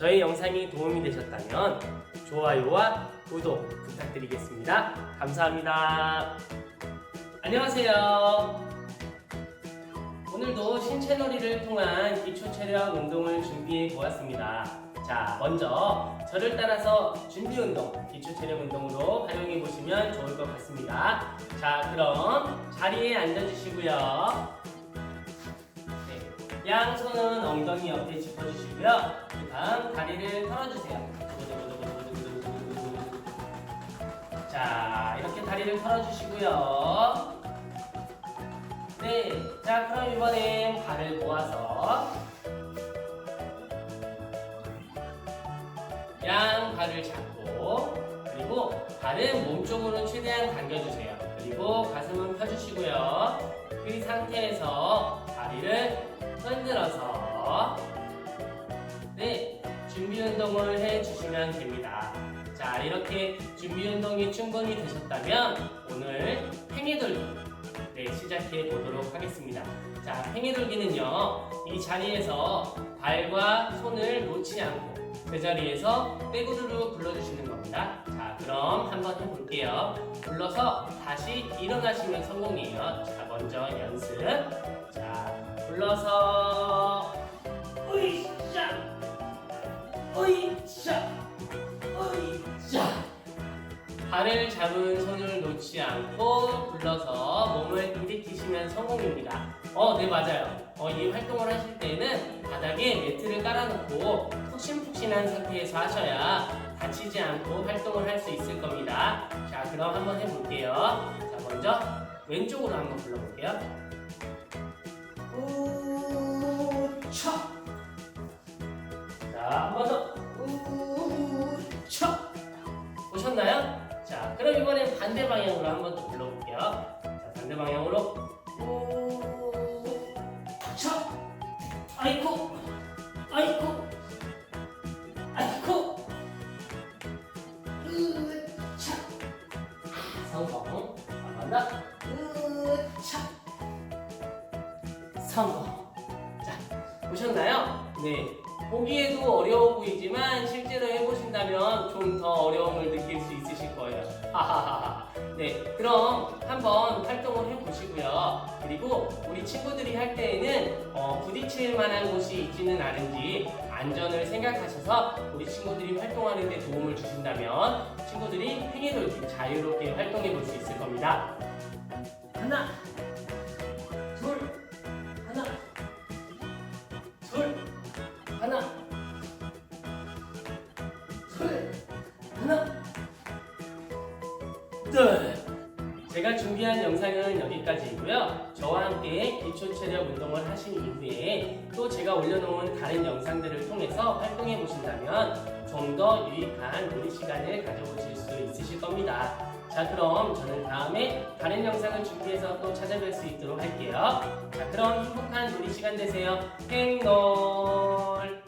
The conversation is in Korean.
저희 영상이 도움이 되셨다면 좋아요와 구독 부탁드리겠습니다. 감사합니다. 안녕하세요. 오늘도 신체놀이를 통한 기초 체력 운동을 준비해 보았습니다. 자, 먼저 저를 따라서 준비 운동, 기초 체력 운동으로 활용해 보시면 좋을 것 같습니다. 자, 그럼 자리에 앉아 주시고요. 네, 양 손은 엉덩이 옆에 짚어 주시고요. 그다음 다리를 털어 주세요. 자, 이렇게 다리를 털어 주시고요. 네, 자 그럼 이번엔 발을 모아서 양 발을 잡고 그리고 발은 몸쪽으로 최대한 당겨주세요. 그리고 가슴은 펴주시고요. 그 상태에서 다리를 흔들어서 네 준비 운동을 해주시면 됩니다. 자 이렇게 준비 운동이 충분히 되셨다면 오늘 팽이 돌기 네, 시작해 보도록 하겠습니다. 자, 팽이 돌기는요, 이 자리에서 발과 손을 놓지 않고 그 자리에서 빼구르르 불러주시는 겁니다. 자, 그럼 한번 해볼게요. 불러서 다시 일어나시면 성공이에요. 자, 먼저 연습. 자, 불러서 발을 잡은 손을 놓지 않고 불러서 몸을 일으키시면 성공입니다. 어, 네, 맞아요. 어, 이 활동을 하실 때는 바닥에 매트를 깔아놓고 푹신푹신한 상태에서 하셔야 다치지 않고 활동을 할 수 있을 겁니다. 자, 그럼 한번 해볼게요. 자, 먼저 왼쪽으로 한번 불러볼게요. 우차. 자, 한번 더. 그럼 이번엔 반대 방향으로 한번 더 불러볼게요. 자, 반대 방향으로. 우, 차, 아이쿠, 아이쿠, 아이쿠, 으, 차. 성공. 한번 더. 으, 차. 성공. 자, 보셨나요? 네. 보기에도 어려워 보이지만 실제로 해보신다면 좀 더 어려움을 느낄 수. 하하하하. 네, 그럼 한번 활동을 해보시고요. 그리고 우리 친구들이 할 때에는 어, 부딪힐 만한 곳이 있지는 않은지 안전을 생각하셔서 우리 친구들이 활동하는 데 도움을 주신다면 친구들이 팽이돌기 자유롭게 활동해 볼 수 있을 겁니다. 하나, 제가 준비한 영상은 여기까지이고요. 저와 함께 기초 체력 운동을 하신 이후에 또 제가 올려놓은 다른 영상들을 통해서 활동해 보신다면 좀 더 유익한 놀이 시간을 가져보실 수 있으실 겁니다. 자, 그럼 저는 다음에 다른 영상을 준비해서 또 찾아뵐 수 있도록 할게요. 자, 그럼 행복한 놀이 시간 되세요. 행놀!